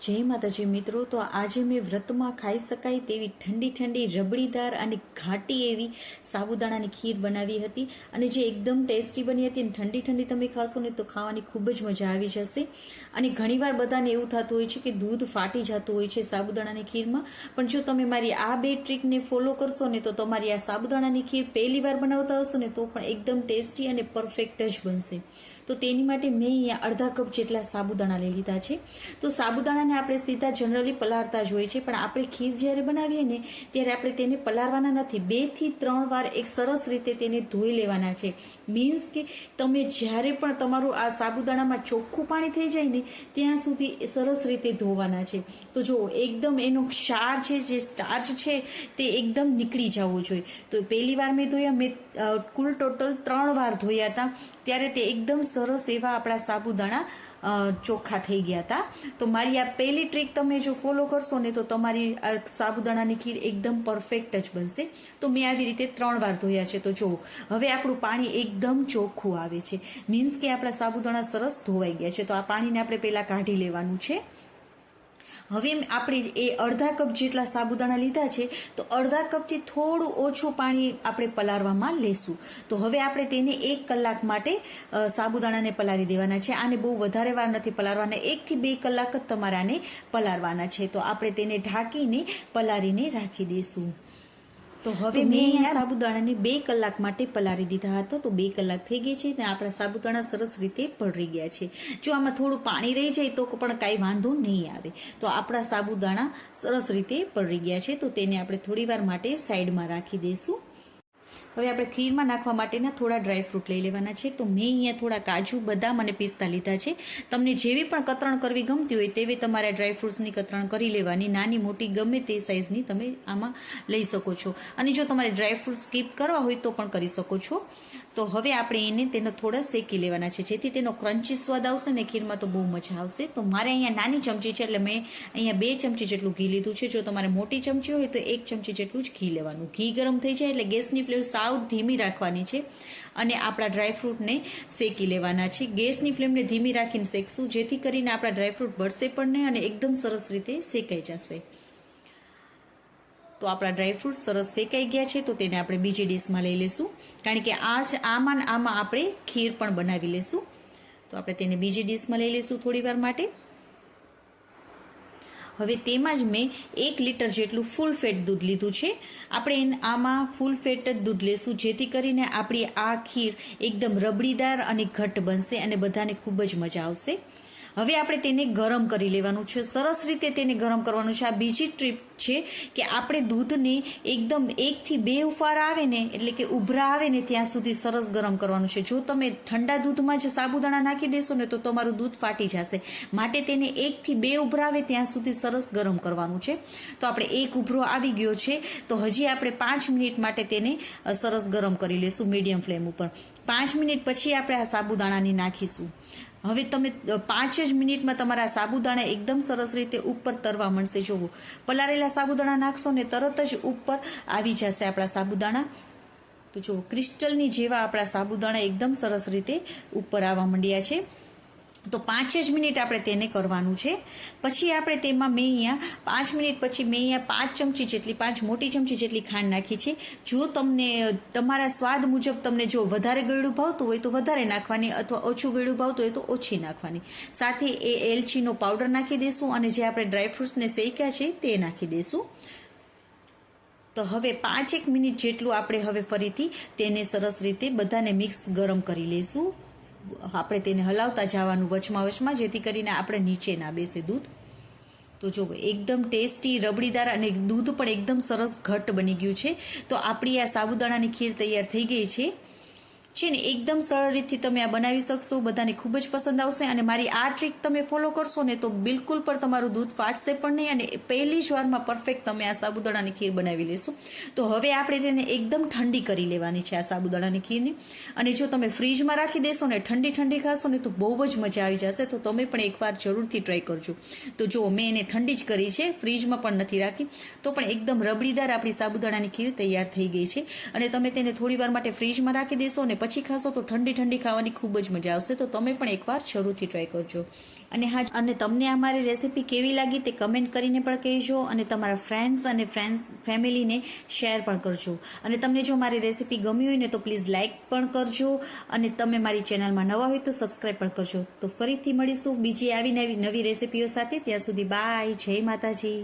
જય માતાજી મિત્રો, તો આજે મેં વ્રતમાં ખાઈ શકાય તેવી ઠંડી ઠંડી રબડીદાર અને ઘાટી એવી સાબુદાણાની ખીર બનાવી હતી. અને જે એકદમ ટેસ્ટી બની હતી અને ઠંડી ઠંડી તમે ખાશો ને તો ખાવાની ખૂબ જ મજા આવી જશે. અને ઘણીવાર બધાને એવું થતું હોય છે કે દૂધ ફાટી જતું હોય છે સાબુદાણાની ખીરમાં. પણ જો તમે મારી આ બે ટ્રીકને ફોલો કરશો ને તો તમારી આ સાબુદાણાની ખીર પહેલી વાર બનાવતા હશો ને તો પણ એકદમ ટેસ્ટી અને પરફેક્ટ જ બનશે. તો તેની માટે મેં અહીંયા અડધા કપ જેટલા સાબુદાણા લઈ લીધા છે. તો સાબુદાણાને આપણે સીધા જનરલી પલાળતા જ હોય છે, પણ આપણે ખીર જ્યારે બનાવીએ ને, ત્યારે આપણે તેને પલાળવાના નથી. બેથી ત્રણ વાર એક સરસ રીતે તેને ધોઈ લેવાના છે. મીન્સ કે તમે જ્યારે પણ તમારું આ સાબુદાણામાં ચોખ્ખું પાણી થઈ જાય ને, ત્યાં સુધી સરસ રીતે ધોવાના છે. તો જો એકદમ એનો ક્ષાર છે, જે સ્ટાર્ચ છે, તે એકદમ નીકળી જવો જોઈએ. તો પહેલી વાર મેં ધોયા, મેં કુલ ટોટલ ત્રણ વાર ધોયા હતા. ત્યારે તે એકદમ સરસ એવા આપણા સાબુદાણા ચોખ્ખા થઈ ગયા હતા. તો મારી આ પહેલી ટ્રીક તમે જો ફોલો કરશો ને તો તમારી સાબુદાણાની ખીર એકદમ પરફેક્ટ જ બનશે. તો મેં આવી રીતે ત્રણ વાર ધોયા છે. તો જો, હવે આપણું પાણી એકદમ ચોખ્ખું આવે છે. મીન્સ કે આપણા સાબુદાણા સરસ ધોવાઈ ગયા છે. તો આ પાણીને આપણે પહેલાં કાઢી લેવાનું છે. હવે આપણે એ અડધા કપ જેટલા સાબુદાણા લીધા છે, તો અડધા કપથી થોડું ઓછું પાણી આપણે પલાળવામાં લેશું. તો હવે આપણે તેને એક કલાક માટે સાબુદાણાને પલાળી દેવાના છે. આને બહુ વધારે વાર નથી પલાળવાના. એકથી બે કલાક જ તમારે આને પલાળવાના છે. તો આપણે તેને ઢાંકીને પલાળીને રાખી દઈશું. તો હવે મેં અહીંયા સાબુદાણાને બે કલાક માટે પલાળી દીધા હતા તો બે કલાક થઈ ગઈ છે ને આપણા સાબુદાણા સરસ રીતે પલળી ગયા છે. જો આમાં થોડું પાણી રહી જાય તો પણ કાંઈ વાંધો નહીં આવે. તો આપણા સાબુદાણા સરસ રીતે પલળી ગયા છે તો તેને આપણે થોડી વાર માટે સાઈડમાં રાખી દઈશું. હવે આપણે ખીરમાં નાખવા માટેના થોડા ડ્રાયફ્રૂટ લઈ લેવાના છે. તો મેં અહીંયા થોડા કાજુ, બદામ અને પિસ્તા લીધા છે. તમને જેવી પણ કતરણ કરવી ગમતી હોય તેવી તમારે ડ્રાયફ્રૂટ્સની કતરણ કરી લેવાની. નાની મોટી ગમે તે સાઇઝની તમે આમાં લઈ શકો છો. અને જો તમારે ડ્રાયફ્રૂટ સ્કીપ કરવા હોય તો પણ કરી શકો છો. તો હવે આપણે એને તેનો થોડા શેકી લેવાના છે. જેથી તેનો ક્રન્ચી સ્વાદ આવશે ને ખીરમાં તો બહુ મજા આવશે. તો મારે અહીંયા નાની ચમચી છે એટલે મેં અહીંયા બે ચમચી જેટલું ઘી લીધું છે. જો તમારે મોટી ચમચી હોય તો એક ચમચી જેટલું જ ઘી લેવાનું. ઘી ગરમ થઈ જાય એટલે ગેસની ફ્લેમ સાવ ધીમી રાખવાની છે અને આપણા ડ્રાયફ્રૂટને શેકી લેવાના છે. ગેસની ફ્લેમને ધીમી રાખીને શેકશું, જેથી કરીને આપણા ડ્રાયફ્રૂટ બળશે પણ નહીં અને એકદમ સરસ રીતે શેકાઈ જશે. તો આપણા ડ્રાયફ્રૂટ સરસ શેકાઈ ગયા છે, તો તેને આપણે બીજી ડીશમાં લઈ લેશું. કારણ કે આ જ આમાં આમાં આપણે ખીર પણ બનાવી લેશું. તો આપણે તેને બીજી ડીશમાં લઈ લેશું થોડી વાર માટે. હવે તેમાં જ મેં એક લીટર જેટલું ફૂલ ફેટ દૂધ લીધું છે. આપણે આમાં ફૂલ ફેટ જ દૂધ લેશું, જેથી કરીને આપણી આ ખીર એકદમ રબડીદાર અને ઘટ્ટ બનશે અને બધાને ખૂબ જ મજા આવશે. હવે આપણે તેને ગરમ કરી લેવાનું છે. સરસ રીતે તેને ગરમ કરવાનું છે. આ બીજી ટ્રીપ છે કે આપણે દૂધને એકદમ એકથી બે ઉફાર આવે ને, એટલે કે ઉભરા આવે ને, ત્યાં સુધી સરસ ગરમ કરવાનું છે. જો તમે ઠંડા દૂધમાં જ સાબુદાણા નાખી દેશો ને, તો તમારું દૂધ ફાટી જશે. માટે તેને એકથી બે ઉભરા આવે, ત્યાં સુધી સરસ ગરમ કરવાનું છે. તો આપણે એક ઉભરો આવી ગયો છે. તો હજી આપણે પાંચ મિનિટ માટે તેને સરસ ગરમ કરી લઈશું મીડિયમ ફ્લેમ ઉપર. પાંચ મિનિટ પછી આપણે આ સાબુદાણાની નાખીશું. હવે તમે પાંચ જ મિનિટમાં તમારા સાબુદાણા એકદમ સરસ રીતે ઉપર તરવા મળશે જોવો, પલાળેલા સાબુદાણા નાખશો ને તરત જ ઉપર આવી જશે આપણા સાબુદાણા. તો જો ક્રિસ્ટલની જેવા આપણા સાબુદાણા એકદમ સરસ રીતે ઉપર આવવા માંડ્યા છે. તો પાંચ જ મિનિટ આપણે તેને કરવાનું છે. પછી આપણે તેમાં મેં અહીંયા પાંચ મિનિટ પછી મેં અહીંયા પાંચ ચમચી જેટલી, પાંચ મોટી ચમચી જેટલી ખાંડ નાખી છે. જો તમને, તમારા સ્વાદ મુજબ તમને જો વધારે ગળ્યું ભાવતું હોય તો વધારે નાખવાની અથવા ઓછું ગળ્યું ભાવતું હોય તો ઓછી નાખવાની. સાથે એ એલચીનો પાવડર નાખી દઈશું અને જે આપણે ડ્રાયફ્રૂટ્સને શેક્યા છે તે નાખી દઈશું તો હવે પાંચેક મિનિટ જેટલું આપણે હવે ફરીથી તેને સરસ રીતે બધાને મિક્સ ગરમ કરી લઈશું આપણે તેને હલાવતા જવાનું વચમાં વચમાં જેથી કરીને આપણે નીચે ના બેસે દૂધ. તો જો એકદમ ટેસ્ટી રબડીદાર અને દૂધ પણ એકદમ સરસ ઘટ્ટ બની ગયું છે. તો આપણી આ સાબુદાણાની ખીર તૈયાર થઈ ગઈ છે. છે ને, એકદમ સરળ રીતથી તમે આ બનાવી શકશો. બધાને ખૂબ જ પસંદ આવશે અને મારી આ ટ્રીક તમે ફોલો કરશો ને તો બિલકુલ પણ તમારું દૂધ ફાટશે પણ નહીં અને પહેલી જ વારમાં પરફેક્ટ તમે આ સાબુદાણાની ખીર બનાવી લેશો. તો હવે આપણે તેને એકદમ ઠંડી કરી લેવાની છે આ સાબુદાણાની ખીરને. અને જો તમે ફ્રીજમાં રાખી દેશો ને, ઠંડી ઠંડી ખાશો ને, તો બહુ જ મજા આવી જશે. તો તમે પણ એકવાર જરૂરથી ટ્રાય કરજો. તો જો મેં એને ઠંડી જ કરી છે, ફ્રીજમાં પણ નથી રાખી, તો પણ એકદમ રબડીદાર આપણી સાબુદાણાની ખીર તૈયાર થઈ ગઈ છે. અને તમે તેને થોડી વાર માટે ફ્રીજમાં રાખી દેશો અને પછી ખાશો તો ઠંડી ઠંડી ખાવાની ખૂબ જ મજા આવશે. તો તમે પણ એકવાર જરૂરથી ટ્રાય કરજો. અને હા, અને તમને આ મારી રેસીપી કેવી લાગી તે કમેન્ટ કરીને પણ કહેજો અને તમારા ફ્રેન્ડ્સ અને ફ્રેન્ડ્સ ફેમિલીને શેર પણ કરજો. અને તમને જો મારી રેસીપી ગમી હોય ને તો પ્લીઝ લાઇક પણ કરજો અને તમે મારી ચેનલમાં નવા હોય તો સબસ્ક્રાઈબ પણ કરજો. તો ફરીથી મળીશું બીજી આવી નવી નવી રેસીપીઓ સાથે. ત્યાં સુધી બાય જય માતાજી.